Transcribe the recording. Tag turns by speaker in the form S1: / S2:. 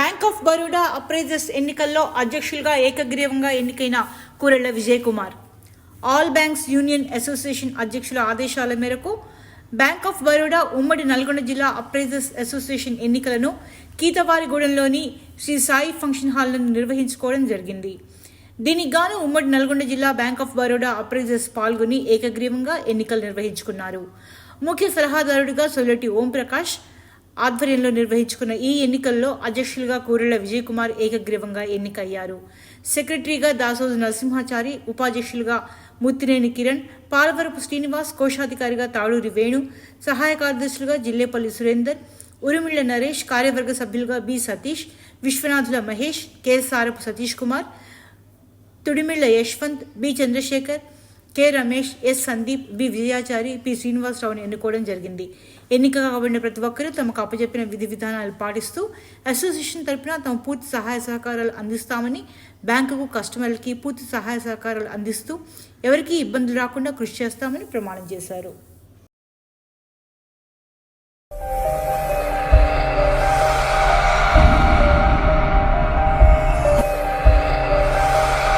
S1: Bank of Baroda appraisers ఎన్నికల్లో అధ్యక్షులుగా ఏకగ్రీవంగా ఎన్నికైన Kurella Vijay Kumar all banks union association అధ్యక్షుల ఆదేశాల మేరకు బ్యాంక్ ఆఫ్ బరోడా ఉమ్మడి నల్గొండ జిల్లా అప్రైజర్స్ అసోసియేషన్ ఎన్నికలను కీతవారిగూడెంలోని శ్రీ సాయి ఫంక్షన్ హాల్లో నిర్వహించుకోవడం జరిగింది. దీనికి గాను ఉమ్మడి నల్గొండ జిల్లా బ్యాంక్ ఆఫ్ బరోడా అప్రైజర్స్ పాల్గొని ఏకగ్రీవంగా ఎన్నికలు నిర్వహించుకున్నారు. ముఖ్య సలహాదారుడిగా సొల్లటి ఓంప్రకాష్ ఆధ్వర్యంలో నిర్వహించుకున్న ఈ ఎన్నికల్లో అధ్యక్షులుగా కూరెళ్ళ విజయ్ కుమార్ ఏకగ్రీవంగా ఎన్నికయ్యారు. సెక్రటరీగా దాసోజు నరసింహాచారి ఉపాధ్యక్షులుగా ముత్తినేని కిరణ్ పాలవరపు శ్రీనివాస్ కోశాధికారిగా తాళూరి వేణు సహాయ కార్యదర్శులుగా జిల్లేపల్లి సురేందర్ ఉరుమిళ్ళ నరేష్ కార్యవర్గ సభ్యులుగా B Satish Vishwanathula Mahesh K Sarapu Satish Kumar Tudimilla Yashwant B Chandrashekar K Ramesh S Sandeep B Vijayachari P శ్రీనివాసరావుని ఎన్నుకోవడం జరిగింది. ఎన్నిక కాబడిన ప్రతి ఒక్కరూ తమకు అప్పచెప్పిన విధి విధానాలు పాటిస్తూ అసోసియేషన్ తరపున తమ పూర్తి సహాయ సహకారాలు అందిస్తామని బ్యాంకుకు కస్టమర్లకి పూర్తి సహాయ సహకారాలు అందిస్తూ ఎవరికీ ఇబ్బందులు రాకుండా కృషి చేస్తామని ప్రమాణం చేశారు.